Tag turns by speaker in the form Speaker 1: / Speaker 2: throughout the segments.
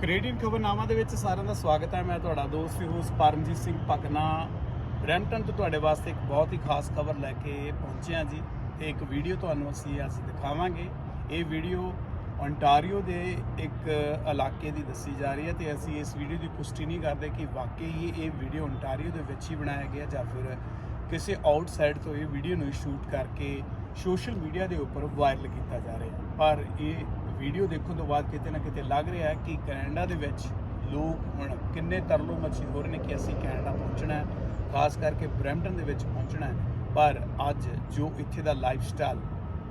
Speaker 1: Canadian ਖਬਰਨਾਮਾ ਦੇ ਵਿੱਚ ਸਾਰਿਆਂ ਦਾ ਸਵਾਗਤ ਹੈ। ਮੈਂ ਤੁਹਾਡਾ ਦੋਸਤ ਤੇ ਪਰਮਜੀਤ ਸਿੰਘ ਪਕਨਾ ਬ੍ਰੈਂਟਨ ਤੋਂ ਤੁਹਾਡੇ ਵਾਸਤੇ ਇੱਕ ਬਹੁਤ ਹੀ ਖਾਸ ਖਬਰ ਲੈ ਕੇ ਪਹੁੰਚੇ ਹਾਂ ਜੀ ਤੇ ਇੱਕ ਵੀਡੀਓ ਤੁਹਾਨੂੰ ਅਸੀਂ ਅੱਜ ਦਿਖਾਵਾਂਗੇ। ਇਹ ਵੀਡੀਓ ਓਨਟਾਰੀਓ ਦੇ ਇੱਕ ਇਲਾਕੇ ਦੀ ਦੱਸੀ ਜਾ ਰਹੀ ਹੈ ਤੇ ਅਸੀਂ ਇਸ ਵੀਡੀਓ ਦੀ ਪੁਸ਼ਟੀ ਨਹੀਂ ਕਰਦੇ ਕਿ ਵਾਕਈ ਹੀ ਇਹ ਵੀਡੀਓ ਓਨਟਾਰੀਓ ਦੇ ਵਿੱਚ ਹੀ ਬਣਾਇਆ ਗਿਆ ਜਾਂ ਫਿਰ ਕਿਸੇ ਆਊਟਸਾਈਡ ਤੋਂ ਇਹ ਵੀਡੀਓ ਨੂੰ ਸ਼ੂਟ ਕਰਕੇ ਸੋਸ਼ਲ ਮੀਡੀਆ ਦੇ ਉੱਪਰ ਵਾਇਰਲ ਕੀਤਾ ਜਾ ਰਿਹਾ ਪਰ ਇਹ ਵੀਡੀਓ ਦੇਖਣ ਤੋਂ ਬਾਅਦ ਕਿਤੇ ਨਾ ਕਿਤੇ ਲੱਗ ਰਿਹਾ ਹੈ ਕਿ ਕੈਨੇਡਾ ਦੇ ਵਿੱਚ ਲੋਕ ਹੁਣ ਕਿੰਨੇ ਤਰਲੋ ਮੱਛੀ ਹੋ ਰਹੇ ਨੇ ਕਿ ਅਸੀਂ ਕੈਨੇਡਾ ਪਹੁੰਚਣਾ ਹੈ, ਖਾਸ ਕਰਕੇ ਬਰੈਂਪਟਨ ਦੇ ਵਿੱਚ ਪਹੁੰਚਣਾ ਹੈ। ਪਰ ਅੱਜ ਜੋ ਇੱਥੇ ਦਾ ਲਾਈਫ ਸਟਾਈਲ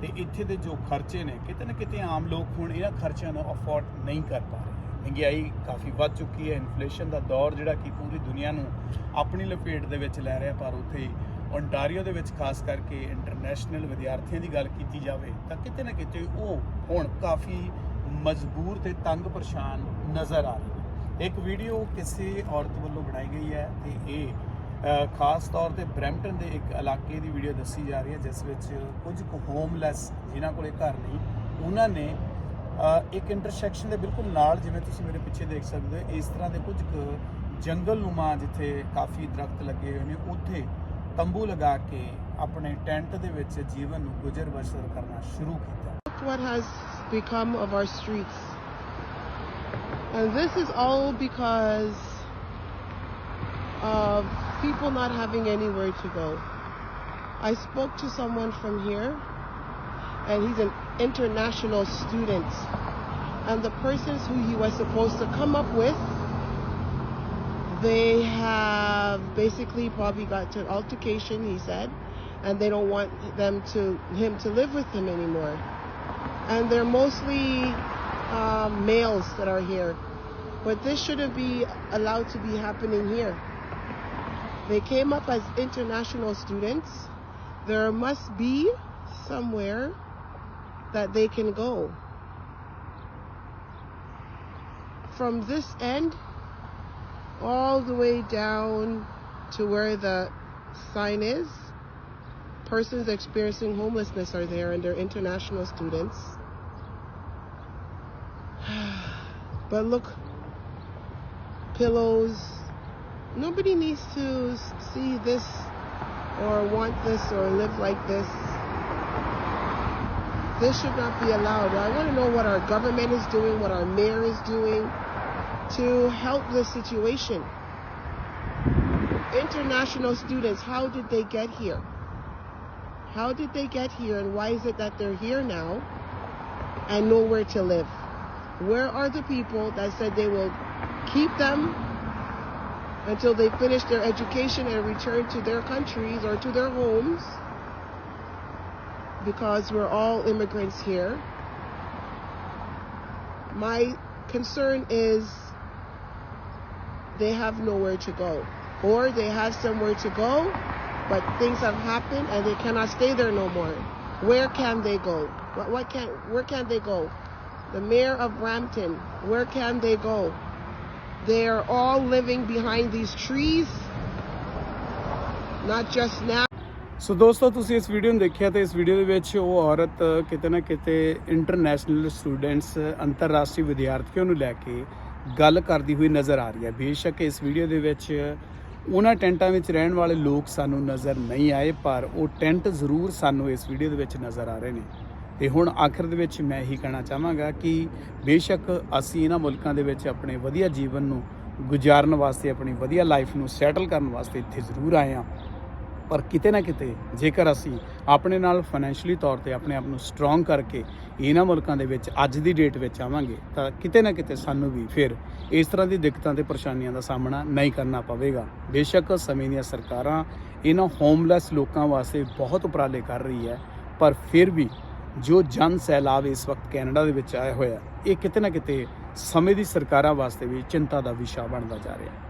Speaker 1: ਤੇ ਇੱਥੇ ਦੇ ਜੋ ਖਰਚੇ ਨੇ, ਕਿਤੇ ਨਾ ਕਿਤੇ ਆਮ ਲੋਕ ਹੁਣ ਇਹਨਾਂ ਖਰਚਿਆਂ ਨੂੰ ਅਫੋਰਡ ਨਹੀਂ ਕਰ ਪਾ ਰਹੇ। ਮਹਿੰਗਾਈ ਕਾਫੀ ਵੱਧ ਚੁੱਕੀ ਹੈ ਇਨਫਲੇਸ਼ਨ ਦਾ ਦੌਰ ਜਿਹੜਾ ਕਿ ਪੂਰੀ ਦੁਨੀਆ ਨੂੰ ਆਪਣੀ ਲਪੇਟ ਦੇ ਵਿੱਚ ਲੈ ਰਿਹਾ, ਪਰ ਉੱਥੇ ਓਨਟਾਰੀਓ ਦੇ ਵਿੱਚ ਖਾਸ ਕਰਕੇ ਇੰਟਰਨੈਸ਼ਨਲ ਵਿਦਿਆਰਥੀਆਂ ਦੀ ਗੱਲ ਕੀਤੀ ਜਾਵੇ, ਤਾਂ ਕਿਤੇ ਨਾ ਕਿਤੇ ਉਹ ਹੁਣ ਕਾਫੀ ਮਜਬੂਰ ਤੇ ਤੰਗ ਪਰੇਸ਼ਾਨ ਨਜ਼ਰ ਆ ਰਹੇ ਨੇ। ਇੱਕ ਵੀਡੀਓ ਕਿਸੇ ਔਰਤ ਵੱਲੋਂ ਬਣਾਈ ਗਈ ਹੈ ਤੇ ਇਹ ਖਾਸ ਤੌਰ ਤੇ ਬਰੈਂਪਟਨ ਦੇ ਇੱਕ ਇਲਾਕੇ ਦੀ ਵੀਡੀਓ ਦੱਸੀ ਜਾ ਰਹੀ ਹੈ, ਜਿਸ ਵਿੱਚ ਕੁਝ ਕੁ ਹੋਮਲੈਸ ਜਿਨ੍ਹਾਂ ਕੋਲੇ ਘਰ ਨਹੀਂ, ਉਹਨਾਂ ਨੇ ਇੱਕ ਇੰਟਰਸੈਕਸ਼ਨ ਦੇ ਬਿਲਕੁਲ ਨਾਲ ਜਿਵੇਂ ਤੁਸੀਂ ਮੇਰੇ ਪਿੱਛੇ ਦੇਖ ਸਕਦੇ ਹੋ ਇਸ ਤਰ੍ਹਾਂ ਦੇ ਕੁਝ ਕੁ ਜੰਗਲ ਨੁਮਾ ਜਿੱਥੇ ਕਾਫੀ ਦਰਖਤ ਲੱਗੇ ਹੋਏ ਨੇ ਉੱਥੇ ਤੰਬੂ ਲਗਾ ਕੇ ਆਪਣੇ ਟੈਂਟ ਦੇ ਵਿੱਚ ਜੀਵਨ ਨੂੰ ਗੁਜ਼ਰ ਬਸਰ ਕਰਨਾ ਸ਼ੁਰੂ ਕੀਤਾ
Speaker 2: Look what has become of our streets. And this is all because of people not having anywhere to go. I spoke to someone from here, and he's an international student. And the persons who he was supposed to come up with, they have basically probably got to an altercation, he said, and they don't want them to him to live with them anymore and they're mostly um, males that are here. But this shouldn't be allowed to be happening here. They came up as international students. There must be somewhere that they can go. From this end all the way down to where the sign is, persons experiencing homelessness are there and they're international students. But look, pillows. Nobody needs to see this or want this or live like this. This should not be allowed. I want to know what our government is doing, what our mayor is doing to help this situation. International students, how did they get here? How did they get here and why is it that they're here now and nowhere to live? Where are the people that said they will keep them until they finish their education and return to their countries or to their homes? Because we're all immigrants here. My concern is they have nowhere to go. Or they have somewhere to go, but things have happened and they cannot stay there no more. Where can they go? What, what can, where can they go? The mayor of Brampton, where can they go? They're all living behind these trees, not just now.
Speaker 1: ਸੋ ਦੋਸਤੋ ਤੁਸੀਂ ਇਸ video ਨੂੰ ਦੇਖਿਆ ਤੇ ਇਸ video ਦੇ ਵਿੱਚ ਉਹ ਔਰਤ ਕਿਤੇ ਨਾ ਕਿਤੇ ਇੰਟਰਨੈਸ਼ਨਲ ਸਟੂਡੈਂਟਸ ਅੰਤਰਰਾਸ਼ਟਰੀ ਵਿਦਿਆਰਥੀਆਂ ਨੂੰ ਲੈ ਕੇ ਗੱਲ ਕਰਦੀ ਹੋਈ ਨਜ਼ਰ ਆ ਰਹੀ ਹੈ ਬੇਸ਼ੱਕ ਇਸ ਵੀਡੀਓ ਦੇ ਵਿੱਚ ਉਹਨਾਂ ਟੈਂਟਾਂ ਵਿੱਚ ਰਹਿਣ ਵਾਲੇ ਲੋਕ ਸਾਨੂੰ ਨਜ਼ਰ ਨਹੀਂ ਆਏ ਪਰ ਉਹ ਟੈਂਟ ਜ਼ਰੂਰ ਸਾਨੂੰ ਇਸ ਵੀਡੀਓ ਦੇ ਵਿੱਚ ਨਜ਼ਰ ਆ ਰਹੇ ਨੇ ਤੇ ਹੁਣ ਆਖਰ ਦੇ ਵਿੱਚ ਮੈਂ ਇਹੀ ਕਹਿਣਾ ਚਾਹਾਂਗਾ ਕਿ ਬੇਸ਼ੱਕ ਅਸੀਂ ਇਹਨਾਂ ਮੁਲਕਾਂ ਦੇ ਵਿੱਚ ਆਪਣੇ ਵਧੀਆ ਜੀਵਨ ਨੂੰ ਗੁਜ਼ਾਰਨ ਵਾਸਤੇ ਆਪਣੀ ਵਧੀਆ ਲਾਈਫ ਨੂੰ ਸੈਟਲ ਕਰਨ ਵਾਸਤੇ ਇੱਥੇ ਜ਼ਰੂਰ ਆਏ ਹਾਂ ਪਰ ਕਿਤੇ ਨਾ ਕਿਤੇ ਜੇਕਰ ਅਸੀਂ ਆਪਣੇ ਨਾਲ ਫਾਈਨੈਂਸ਼ੀਅਲੀ ਤੌਰ ਤੇ ਆਪਣੇ ਆਪ ਨੂੰ ਸਟਰੋਂਗ ਕਰਕੇ ਇਹਨਾਂ ਮੁਲਕਾਂ ਦੇ ਵਿੱਚ ਅੱਜ ਦੀ ਡੇਟ ਵਿੱਚ ਆਵਾਂਗੇ, ਤਾਂ ਕਿਤੇ ਨਾ ਕਿਤੇ ਸਾਨੂੰ ਵੀ ਫਿਰ ਇਸ ਤਰ੍ਹਾਂ ਦੀ ਦਿੱਕਤਾਂ ਤੇ ਪਰੇਸ਼ਾਨੀਆਂ ਦਾ ਸਾਹਮਣਾ ਨਹੀਂ ਕਰਨਾ ਪਵੇਗਾ। ਬੇਸ਼ੱਕ ਸਮੇਂ ਦੀਆਂ ਸਰਕਾਰਾਂ ਇਹਨਾਂ ਹੋਮਲੈਸ ਲੋਕਾਂ ਵਾਸਤੇ ਬਹੁਤ ਉਪਰਾਲੇ ਕਰ ਰਹੀ ਹੈ, ਪਰ ਫਿਰ ਵੀ ਜੋ ਜਨ ਸੈਲਾਬ ਇਸ ਵਕਤ ਕੈਨੇਡਾ ਦੇ ਵਿੱਚ ਆਇਆ ਹੋਇਆ, ਇਹ ਕਿਤੇ ਨਾ ਕਿਤੇ ਸਮੇਂ ਦੀ ਸਰਕਾਰਾਂ ਵਾਸਤੇ ਵੀ ਚਿੰਤਾ ਦਾ ਵਿਸ਼ਾ ਬਣਦਾ ਜਾ ਰਿਹਾ। ਹੈ